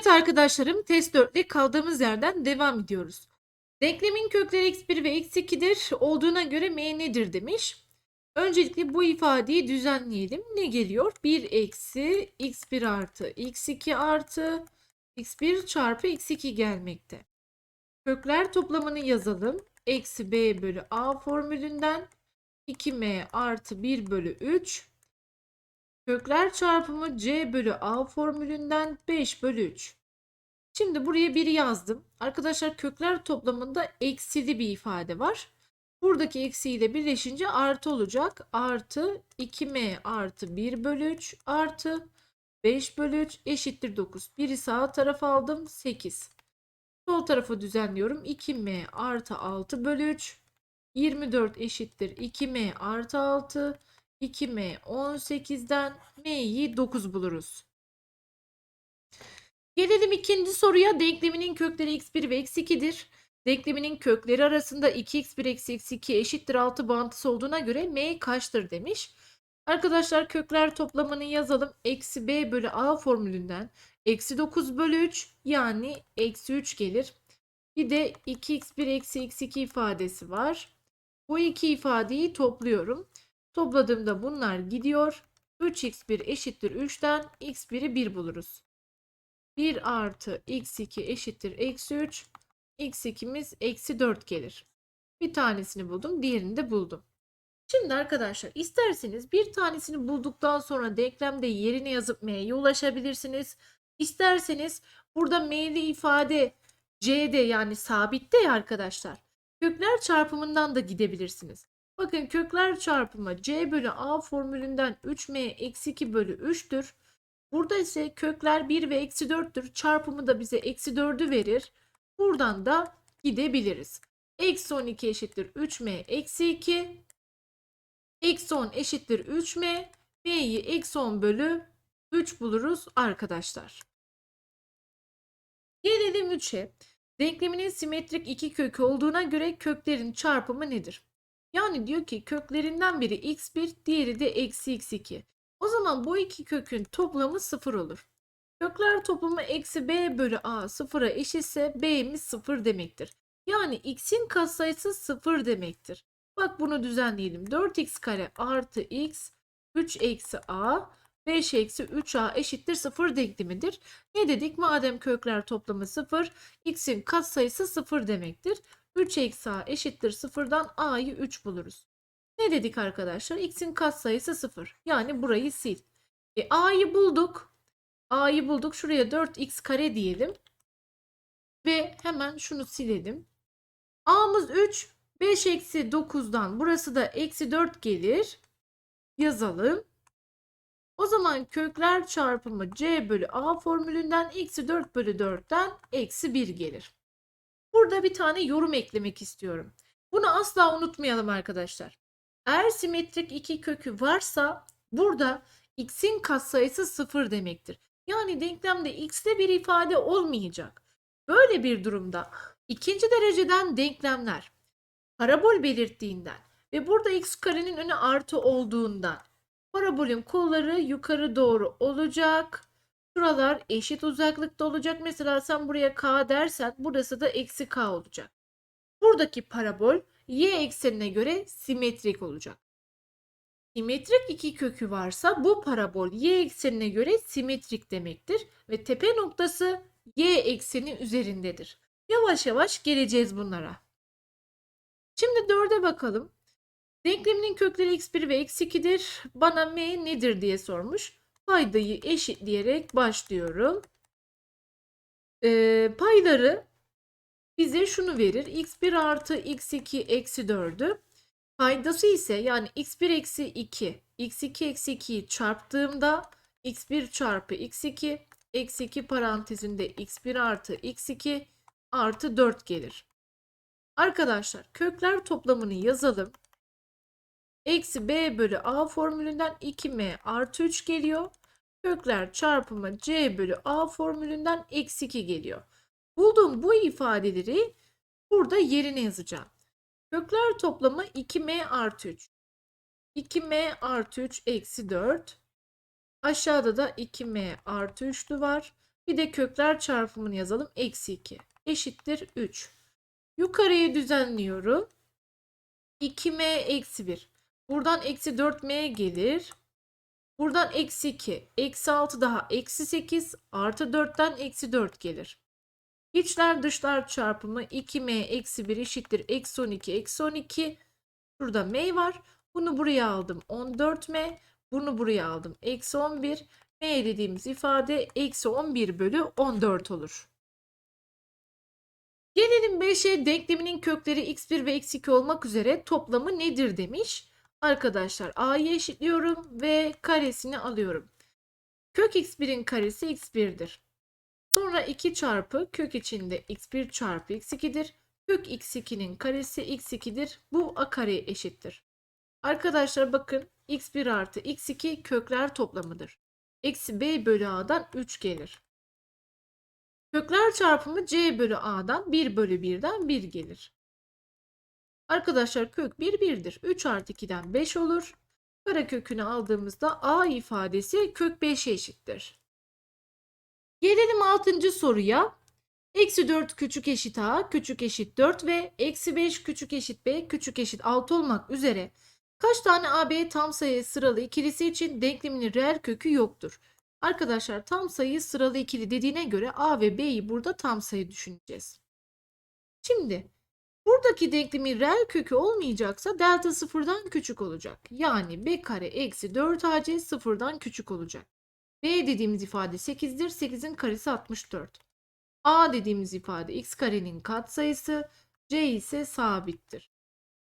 Evet arkadaşlarım test 4'te kaldığımız yerden devam ediyoruz. Denklemin kökleri x1 ve x2'dir olduğuna göre m nedir demiş. Öncelikle bu ifadeyi düzenleyelim. Ne geliyor? 1 eksi x1 artı x2 artı x1 çarpı x2 gelmekte. Kökler toplamını yazalım. Eksi b bölü a formülünden 2m artı 1 bölü 3 Kökler çarpımı c bölü a formülünden 5 bölü 3. Şimdi buraya 1 yazdım. Arkadaşlar kökler toplamında eksili bir ifade var. Buradaki eksiyle birleşince artı olacak. Artı 2m artı 1 bölü 3 artı 5 bölü 3 eşittir 9. Biri sağ tarafa aldım 8. Sol tarafa düzenliyorum. 2m artı 6 bölü 3. 24 eşittir 2m artı 6. 2m 18'den m'yi 9 buluruz. Gelelim ikinci soruya. Denkleminin kökleri x1 ve x2'dir. Denkleminin kökleri arasında 2x1 eksi x2 eşittir 6 bağıntısı olduğuna göre m kaçtır demiş. Arkadaşlar kökler toplamını yazalım. Eksi b bölü a formülünden eksi 9 bölü 3 yani eksi 3 gelir. Bir de 2x1 eksi x2 ifadesi var. Bu iki ifadeyi topluyorum. Topladığımda bunlar gidiyor. 3x1 eşittir 3'ten x1'i 1 buluruz. 1 artı x2 eşittir eksi 3. x2'miz eksi 4 gelir. Bir tanesini buldum. Diğerini de buldum. Şimdi arkadaşlar isterseniz bir tanesini bulduktan sonra denklemde yerine yazıp m'ye ulaşabilirsiniz. İsterseniz burada m'li ifade c'de yani sabitte ya arkadaşlar. Kökler çarpımından da gidebilirsiniz. Bakın kökler çarpımı c bölü a formülünden 3m eksi 2 bölü 3'tür. Burada ise kökler 1 ve eksi 4'tür. Çarpımı da bize eksi 4'ü verir. Buradan da gidebiliriz. Eksi 12 eşittir 3m eksi 2. Eksi 10 eşittir 3m. m'yi eksi 10 bölü 3 buluruz arkadaşlar. Gelelim 3'e. Denkleminin simetrik iki kökü olduğuna göre köklerin çarpımı nedir? Yani diyor ki köklerinden biri x1 diğeri de eksi x2. O zaman bu iki kökün toplamı 0 olur. Kökler toplamı eksi b bölü a sıfıra eşitse b'miz 0 demektir. Yani x'in katsayısı 0 demektir. Bak bunu düzenleyelim. 4x kare artı x 3 eksi a 5 eksi 3a eşittir 0 denklemidir. Ne dedik? Madem kökler toplamı 0 x'in katsayısı 0 demektir. 3 eksi a eşittir 0'dan a'yı 3 buluruz. Ne dedik arkadaşlar? X'in katsayısı 0. Yani burayı sil. E, a'yı bulduk. A'yı bulduk. Şuraya 4x kare diyelim. Ve hemen şunu silelim. A'mız 3. 5 eksi 9'dan burası da eksi 4 gelir. Yazalım. O zaman kökler çarpımı c bölü a formülünden eksi 4 bölü 4'ten eksi 1 gelir. Burada bir tane yorum eklemek istiyorum. Bunu asla unutmayalım arkadaşlar. Eğer simetrik iki kökü varsa burada x'in katsayısı 0 demektir. Yani denklemde x'te bir ifade olmayacak. Böyle bir durumda ikinci dereceden denklemler parabol belirttiğinden ve burada x karenin önü artı olduğundan parabolün kolları yukarı doğru olacak Şuralar eşit uzaklıkta olacak. Mesela sen buraya k dersen burası da eksi k olacak. Buradaki parabol y eksenine göre simetrik olacak. Simetrik iki kökü varsa bu parabol y eksenine göre simetrik demektir ve tepe noktası y ekseni üzerindedir. Yavaş yavaş geleceğiz bunlara. Şimdi 4'e bakalım. Denkleminin kökleri x1 ve x2'dir. Bana m nedir diye sormuş paydayı eşitleyerek başlıyorum. Ee, payları bize şunu verir. x1 artı x2 eksi 4'ü. Paydası ise yani x1 eksi 2, x2 eksi 2'yi çarptığımda x1 çarpı x2 eksi 2 parantezinde x1 artı x2 artı 4 gelir. Arkadaşlar kökler toplamını yazalım. Eksi b bölü a formülünden 2m artı 3 geliyor. Kökler çarpımı c bölü a formülünden eksi 2 geliyor. Bulduğum bu ifadeleri burada yerine yazacağım. Kökler toplamı 2m artı 3. 2m artı 3 eksi 4. Aşağıda da 2m artı 3'lü var. Bir de kökler çarpımını yazalım. Eksi 2 eşittir 3. Yukarıya düzenliyorum. 2m eksi 1. Buradan eksi 4m gelir. Buradan eksi 2. Eksi 6 daha eksi 8. Artı 4'ten eksi 4 gelir. İçler dışlar çarpımı 2m eksi 1 eşittir. Eksi 12 eksi 12. Şurada m var. Bunu buraya aldım. 14m. Bunu buraya aldım. Eksi 11. m dediğimiz ifade eksi 11 bölü 14 olur. Gelelim 5'e denkleminin kökleri x1 ve x2 olmak üzere toplamı nedir demiş. Arkadaşlar a'yı eşitliyorum ve karesini alıyorum. Kök x1'in karesi x1'dir. Sonra 2 çarpı kök içinde x1 çarpı x2'dir. Kök x2'nin karesi x2'dir. Bu a kareye eşittir. Arkadaşlar bakın x1 artı x2 kökler toplamıdır. Eksi b bölü a'dan 3 gelir. Kökler çarpımı c bölü a'dan 1 bölü 1'den 1 gelir. Arkadaşlar kök 1 1'dir. 3 artı 2'den 5 olur. Karekökünü aldığımızda a ifadesi kök 5'e eşittir. Gelelim 6. soruya. Eksi 4 küçük eşit a küçük eşit 4 ve eksi 5 küçük eşit b küçük eşit 6 olmak üzere kaç tane AB tam sayı sıralı ikilisi için denkleminin reel kökü yoktur? Arkadaşlar tam sayı sıralı ikili dediğine göre A ve B'yi burada tam sayı düşüneceğiz. Şimdi buradaki denklemin reel kökü olmayacaksa delta sıfırdan küçük olacak. Yani B kare eksi 4AC sıfırdan küçük olacak. B dediğimiz ifade 8'dir. 8'in karesi 64. A dediğimiz ifade x karenin katsayısı. C ise sabittir.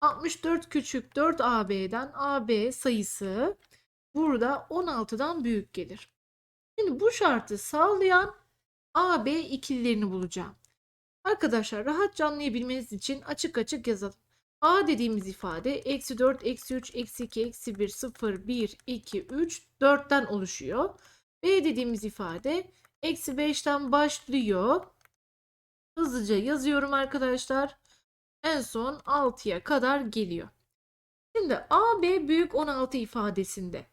64 küçük 4 AB'den AB sayısı burada 16'dan büyük gelir. Şimdi bu şartı sağlayan AB ikililerini bulacağım. Arkadaşlar rahatça anlayabilmeniz için açık açık yazalım. A dediğimiz ifade eksi 4, eksi 3, eksi 2, eksi 1, 0, 1, 2, 3, 4'ten oluşuyor. B dediğimiz ifade eksi 5'ten başlıyor. Hızlıca yazıyorum arkadaşlar. En son 6'ya kadar geliyor. Şimdi AB büyük 16 ifadesinde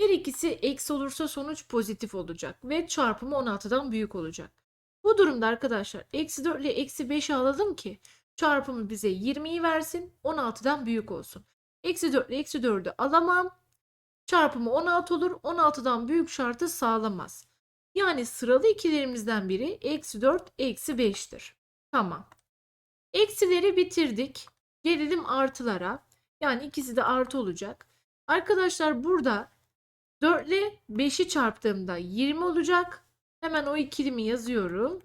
her ikisi eksi olursa sonuç pozitif olacak ve çarpımı 16'dan büyük olacak. Bu durumda arkadaşlar eksi 4 ile eksi 5'i alalım ki çarpımı bize 20'yi versin 16'dan büyük olsun. Eksi 4 ile eksi 4'ü alamam. Çarpımı 16 olur. 16'dan büyük şartı sağlamaz. Yani sıralı ikilerimizden biri eksi 4 eksi 5'tir. Tamam. Eksileri bitirdik. Gelelim artılara. Yani ikisi de artı olacak. Arkadaşlar burada 4 ile 5'i çarptığımda 20 olacak. Hemen o ikilimi yazıyorum.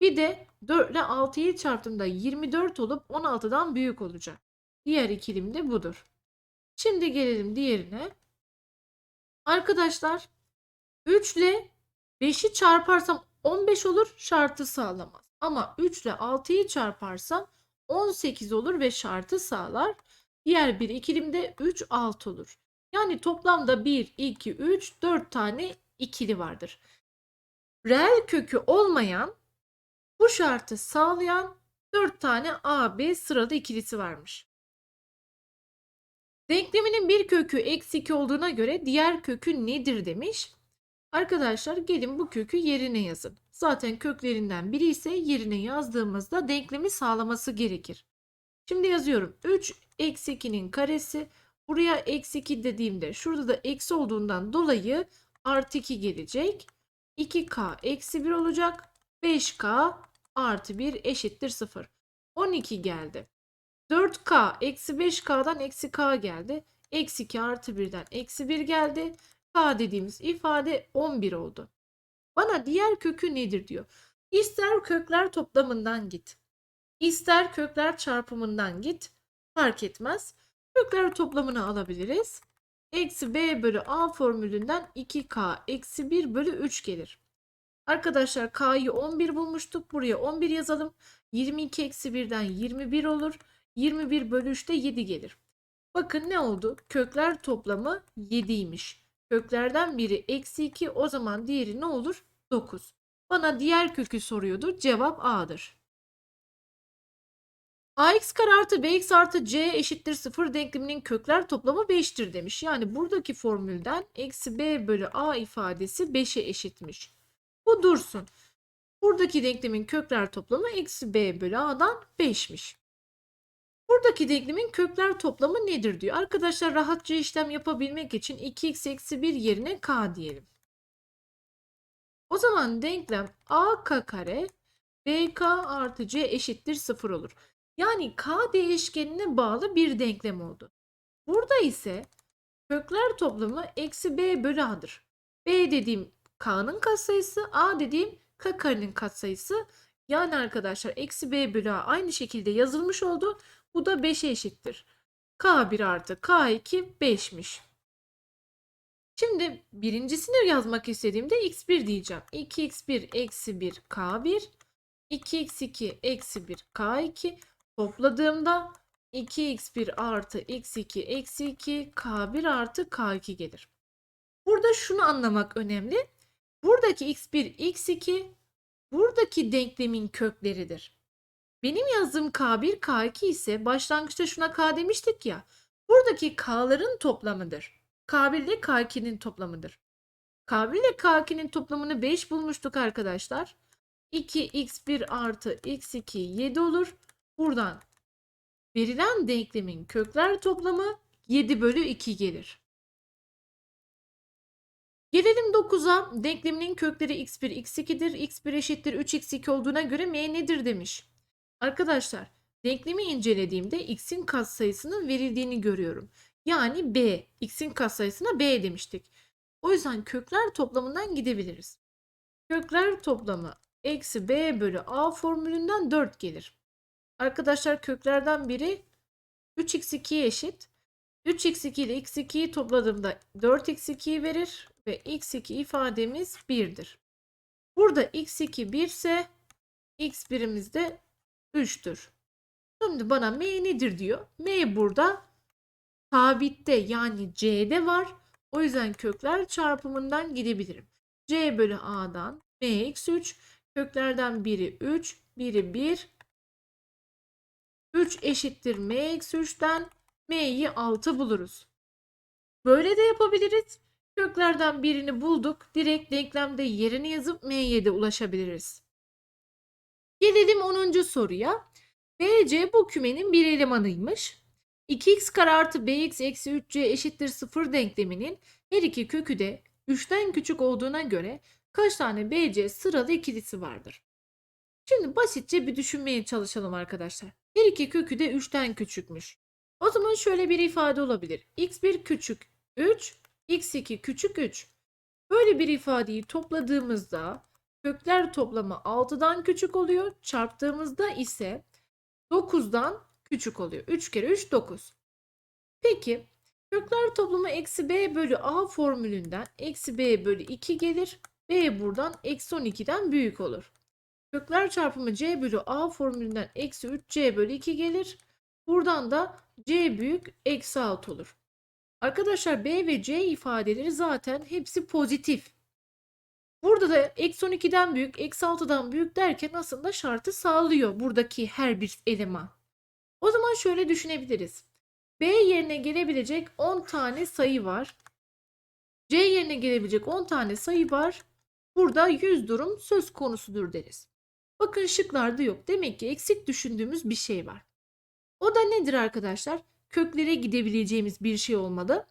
Bir de 4 ile 6'yı çarptığımda 24 olup 16'dan büyük olacak. Diğer ikilim de budur. Şimdi gelelim diğerine. Arkadaşlar 3 ile 5'i çarparsam 15 olur şartı sağlamaz. Ama 3 ile 6'yı çarparsam 18 olur ve şartı sağlar. Diğer bir ikilimde 3 6 olur. Yani toplamda 1, 2, 3, 4 tane ikili vardır. Reel kökü olmayan bu şartı sağlayan 4 tane AB sıralı ikilisi varmış. Denkleminin bir kökü eksi 2 olduğuna göre diğer kökü nedir demiş. Arkadaşlar gelin bu kökü yerine yazın. Zaten köklerinden biri ise yerine yazdığımızda denklemi sağlaması gerekir. Şimdi yazıyorum. 3 eksi 2'nin karesi Buraya eksi 2 dediğimde şurada da eksi olduğundan dolayı artı 2 gelecek. 2k eksi 1 olacak. 5k artı 1 eşittir 0. 12 geldi. 4k eksi 5k'dan eksi k geldi. Eksi 2 artı 1'den eksi 1 geldi. k dediğimiz ifade 11 oldu. Bana diğer kökü nedir diyor. İster kökler toplamından git. İster kökler çarpımından git. Fark etmez. Kökler toplamını alabiliriz. Eksi b bölü a formülünden 2k eksi 1 bölü 3 gelir. Arkadaşlar k'yı 11 bulmuştuk. Buraya 11 yazalım. 22 eksi 1'den 21 olur. 21 bölü 3'te 7 gelir. Bakın ne oldu? Kökler toplamı 7'ymiş. Köklerden biri eksi 2 o zaman diğeri ne olur? 9. Bana diğer kökü soruyordu. Cevap A'dır. Ax kare artı bx artı c eşittir 0 denkleminin kökler toplamı 5'tir demiş. Yani buradaki formülden eksi b bölü a ifadesi 5'e eşitmiş. Bu dursun. Buradaki denklemin kökler toplamı eksi b bölü a'dan 5'miş. Buradaki denklemin kökler toplamı nedir diyor. Arkadaşlar rahatça işlem yapabilmek için 2x eksi 1 yerine k diyelim. O zaman denklem a k kare bk artı c eşittir 0 olur. Yani k değişkenine bağlı bir denklem oldu. Burada ise kökler toplamı eksi b bölü a'dır. b dediğim k'nın katsayısı, a dediğim k karenin katsayısı. Yani arkadaşlar eksi b bölü a aynı şekilde yazılmış oldu. Bu da 5'e eşittir. K1 artı K2 5'miş. Şimdi birincisini yazmak istediğimde x1 diyeceğim. 2x1 eksi 1 K1 2x2 eksi 1 K2 topladığımda 2x1 artı x2 eksi 2 K1 artı K2 gelir. Burada şunu anlamak önemli. Buradaki x1 x2 buradaki denklemin kökleridir. Benim yazdığım K1, K2 ise başlangıçta şuna K demiştik ya. Buradaki K'ların toplamıdır. K1 ile K2'nin toplamıdır. K1 ile K2'nin toplamını 5 bulmuştuk arkadaşlar. 2x1 artı x2 7 olur. Buradan verilen denklemin kökler toplamı 7 bölü 2 gelir. Gelelim 9'a. Denkleminin kökleri x1, x2'dir. x1 eşittir 3x2 olduğuna göre m nedir demiş. Arkadaşlar denklemi incelediğimde x'in katsayısının verildiğini görüyorum. Yani b. x'in katsayısına b demiştik. O yüzden kökler toplamından gidebiliriz. Kökler toplamı eksi b bölü a formülünden 4 gelir. Arkadaşlar köklerden biri 3x2'ye eşit. 3x2 ile x2'yi topladığımda 4x2'yi verir ve x2 ifademiz 1'dir. Burada x2 1 ise x birimiz de 3'tür. Şimdi bana m nedir diyor. M burada sabitte yani c'de var. O yüzden kökler çarpımından gidebilirim. c bölü a'dan m eksi 3 köklerden biri 3 biri 1 3 eşittir m eksi 3'ten m'yi 6 buluruz. Böyle de yapabiliriz. Köklerden birini bulduk. Direkt denklemde yerini yazıp m'ye de ulaşabiliriz. Gelelim 10. soruya. BC bu kümenin bir elemanıymış. 2x kare artı bx eksi 3c eşittir 0 denkleminin her iki kökü de 3'ten küçük olduğuna göre kaç tane BC sıralı ikilisi vardır? Şimdi basitçe bir düşünmeye çalışalım arkadaşlar. Her iki kökü de 3'ten küçükmüş. O zaman şöyle bir ifade olabilir. x1 küçük 3, x2 küçük 3. Böyle bir ifadeyi topladığımızda kökler toplamı 6'dan küçük oluyor. Çarptığımızda ise 9'dan küçük oluyor. 3 kere 3 9. Peki kökler toplamı eksi b bölü a formülünden eksi b bölü 2 gelir. b buradan eksi 12'den büyük olur. Kökler çarpımı c bölü a formülünden eksi 3c bölü 2 gelir. Buradan da c büyük eksi 6 olur. Arkadaşlar b ve c ifadeleri zaten hepsi pozitif. Burada da eksi 12'den büyük, eksi 6'dan büyük derken aslında şartı sağlıyor buradaki her bir eleman. O zaman şöyle düşünebiliriz. B yerine gelebilecek 10 tane sayı var. C yerine gelebilecek 10 tane sayı var. Burada 100 durum söz konusudur deriz. Bakın şıklarda yok. Demek ki eksik düşündüğümüz bir şey var. O da nedir arkadaşlar? Köklere gidebileceğimiz bir şey olmalı.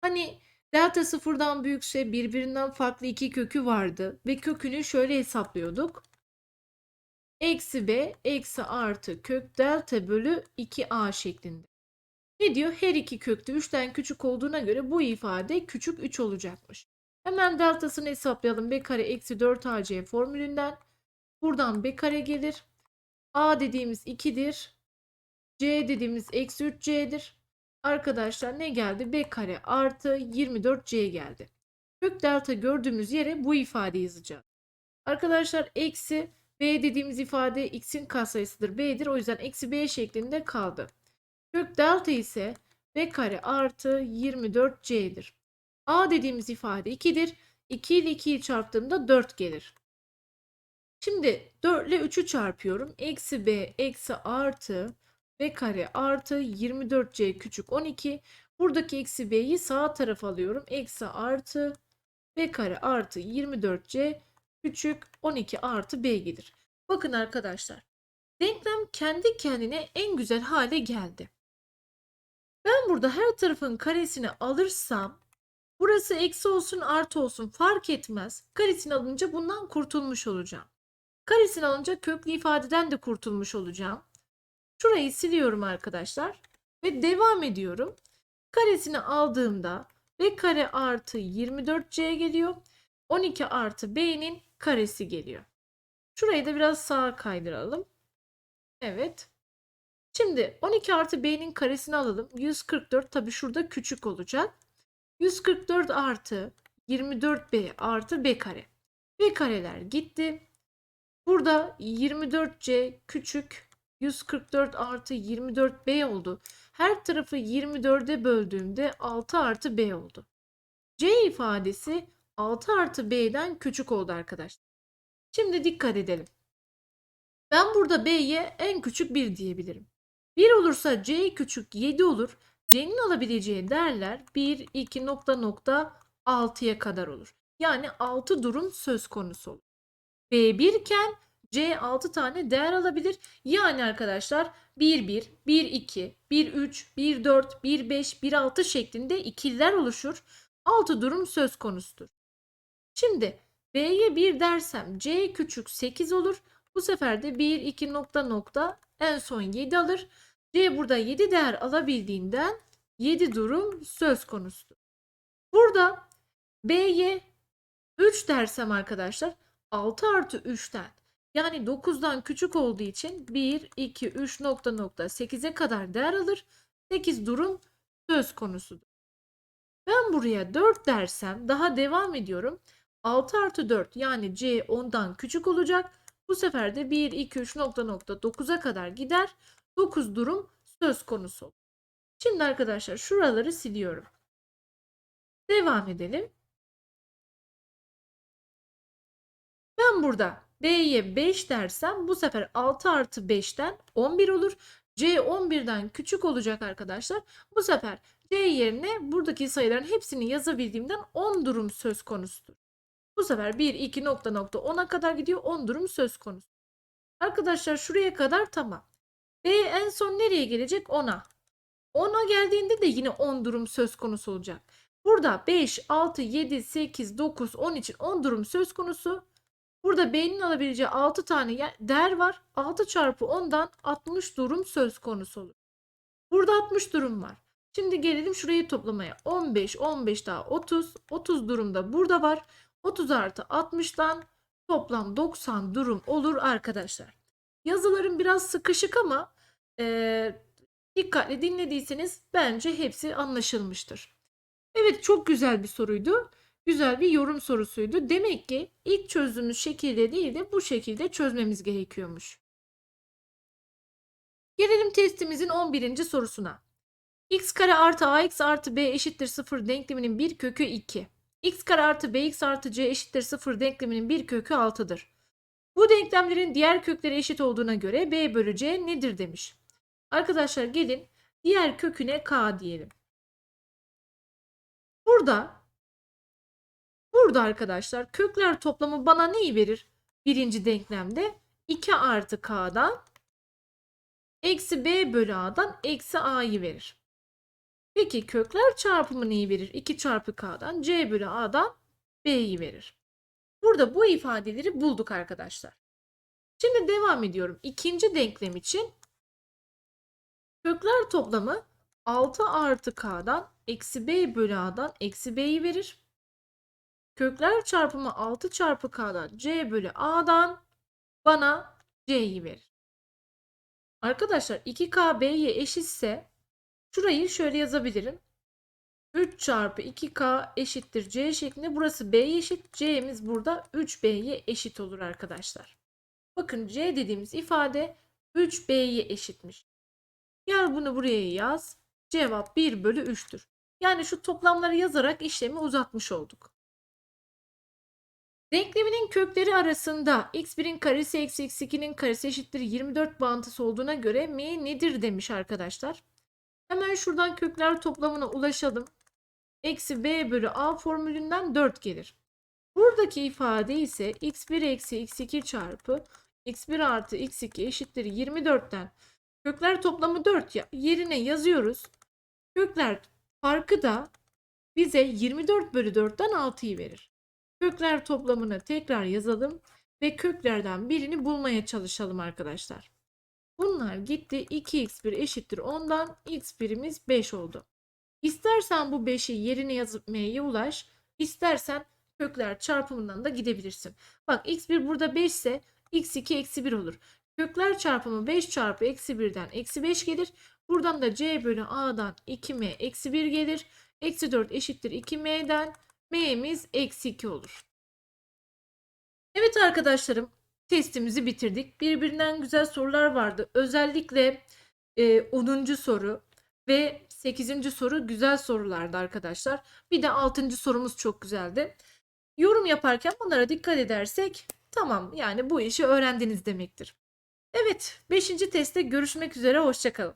Hani delta sıfırdan büyükse birbirinden farklı iki kökü vardı ve kökünü şöyle hesaplıyorduk. Eksi b eksi artı kök delta bölü 2a şeklinde. Ne diyor? Her iki kökte 3'ten küçük olduğuna göre bu ifade küçük 3 olacakmış. Hemen deltasını hesaplayalım. b kare eksi 4ac formülünden. Buradan b kare gelir. a dediğimiz 2'dir. c dediğimiz eksi 3c'dir. Arkadaşlar ne geldi? b kare artı 24c geldi. Kök delta gördüğümüz yere bu ifadeyi yazacağız. Arkadaşlar eksi b dediğimiz ifade x'in katsayısıdır b'dir. O yüzden eksi b şeklinde kaldı. Kök delta ise b kare artı 24c'dir. a dediğimiz ifade 2'dir. 2 ile 2'yi çarptığımda 4 gelir. Şimdi 4 ile 3'ü çarpıyorum. Eksi b eksi artı b kare artı 24c küçük 12. Buradaki eksi b'yi sağ tarafa alıyorum. Eksi artı b kare artı 24c küçük 12 artı b gelir. Bakın arkadaşlar. Denklem kendi kendine en güzel hale geldi. Ben burada her tarafın karesini alırsam burası eksi olsun artı olsun fark etmez. Karesini alınca bundan kurtulmuş olacağım. Karesini alınca köklü ifadeden de kurtulmuş olacağım. Şurayı siliyorum arkadaşlar ve devam ediyorum. Karesini aldığımda b kare artı 24c geliyor. 12 artı b'nin karesi geliyor. Şurayı da biraz sağa kaydıralım. Evet. Şimdi 12 artı b'nin karesini alalım. 144 tabi şurada küçük olacak. 144 artı 24b artı b kare. b kareler gitti. Burada 24c küçük 144 artı 24b oldu. Her tarafı 24'e böldüğümde 6 artı b oldu. c ifadesi 6 artı b'den küçük oldu arkadaşlar. Şimdi dikkat edelim. Ben burada b'ye en küçük 1 diyebilirim. 1 olursa c küçük 7 olur. C'nin alabileceği değerler 1, 2 nokta nokta 6'ya kadar olur. Yani 6 durum söz konusu olur. B1 iken C 6 tane değer alabilir. Yani arkadaşlar 1 1, 1 2, 1 3, 1 4, 1 5, 1 6 şeklinde ikililer oluşur. 6 durum söz konusudur. Şimdi B'ye 1 dersem C küçük 8 olur. Bu sefer de 1 2 nokta nokta en son 7 alır. C burada 7 değer alabildiğinden 7 durum söz konusudur. Burada B'ye 3 dersem arkadaşlar 6 artı 3'ten yani 9'dan küçük olduğu için 1, 2, 3 nokta nokta 8'e kadar değer alır. 8 durum söz konusudur. Ben buraya 4 dersem daha devam ediyorum. 6 artı 4 yani C 10'dan küçük olacak. Bu sefer de 1, 2, 3 nokta nokta 9'a kadar gider. 9 durum söz konusu olur. Şimdi arkadaşlar şuraları siliyorum. Devam edelim. Ben burada B'ye 5 dersem bu sefer 6 artı 5'ten 11 olur. C 11'den küçük olacak arkadaşlar. Bu sefer C yerine buradaki sayıların hepsini yazabildiğimden 10 durum söz konusudur. Bu sefer 1, 2 nokta nokta 10'a kadar gidiyor. 10 durum söz konusu. Arkadaşlar şuraya kadar tamam. B en son nereye gelecek? 10'a. 10'a geldiğinde de yine 10 durum söz konusu olacak. Burada 5, 6, 7, 8, 9, 10 için 10 durum söz konusu. Burada B'nin alabileceği 6 tane değer var. 6 çarpı 10'dan 60 durum söz konusu olur. Burada 60 durum var. Şimdi gelelim şurayı toplamaya. 15, 15 daha 30. 30 durumda burada var. 30 artı 60'dan toplam 90 durum olur arkadaşlar. Yazılarım biraz sıkışık ama e, dikkatli dinlediyseniz bence hepsi anlaşılmıştır. Evet çok güzel bir soruydu. Güzel bir yorum sorusuydu. Demek ki ilk çözdüğümüz şekilde değil de bu şekilde çözmemiz gerekiyormuş. Gelelim testimizin 11. sorusuna. x kare artı ax artı b eşittir 0 denkleminin bir kökü 2. x kare artı bx artı c eşittir 0 denkleminin bir kökü 6'dır. Bu denklemlerin diğer kökleri eşit olduğuna göre b bölü c nedir demiş. Arkadaşlar gelin diğer köküne k diyelim. Burada burada arkadaşlar kökler toplamı bana neyi verir? Birinci denklemde 2 artı k'dan eksi b bölü a'dan eksi a'yı verir. Peki kökler çarpımı neyi verir? 2 çarpı k'dan c bölü a'dan b'yi verir. Burada bu ifadeleri bulduk arkadaşlar. Şimdi devam ediyorum. İkinci denklem için kökler toplamı 6 artı k'dan eksi b bölü a'dan eksi b'yi verir. Kökler çarpımı 6 çarpı k'dan c bölü a'dan bana c'yi verir. Arkadaşlar 2k b'ye eşitse şurayı şöyle yazabilirim. 3 çarpı 2k eşittir c şeklinde. Burası b'ye eşit. c'miz burada 3b'ye eşit olur arkadaşlar. Bakın c dediğimiz ifade 3b'ye eşitmiş. Gel bunu buraya yaz. Cevap 1 bölü 3'tür. Yani şu toplamları yazarak işlemi uzatmış olduk. Denkleminin kökleri arasında x1'in karesi eksi x2'nin karesi eşittir 24 bağıntısı olduğuna göre m nedir demiş arkadaşlar. Hemen şuradan kökler toplamına ulaşalım. Eksi b bölü a formülünden 4 gelir. Buradaki ifade ise x1 eksi x2 çarpı x1 artı x2 eşittir 24'ten kökler toplamı 4 ya yerine yazıyoruz. Kökler farkı da bize 24 bölü 4'ten 6'yı verir. Kökler toplamını tekrar yazalım ve köklerden birini bulmaya çalışalım arkadaşlar. Bunlar gitti 2x1 eşittir 10'dan x1'imiz 5 oldu. İstersen bu 5'i yerine yazmaya ulaş, istersen kökler çarpımından da gidebilirsin. Bak x1 burada 5 ise x2 eksi 1 olur. Kökler çarpımı 5 çarpı eksi 1'den eksi 5 gelir. Buradan da c bölü a'dan 2m eksi 1 gelir. Eksi 4 eşittir 2m'den m'miz eksi 2 olur. Evet arkadaşlarım testimizi bitirdik. Birbirinden güzel sorular vardı. Özellikle e, 10. soru ve 8. soru güzel sorulardı arkadaşlar. Bir de 6. sorumuz çok güzeldi. Yorum yaparken bunlara dikkat edersek tamam yani bu işi öğrendiniz demektir. Evet 5. testte görüşmek üzere hoşçakalın.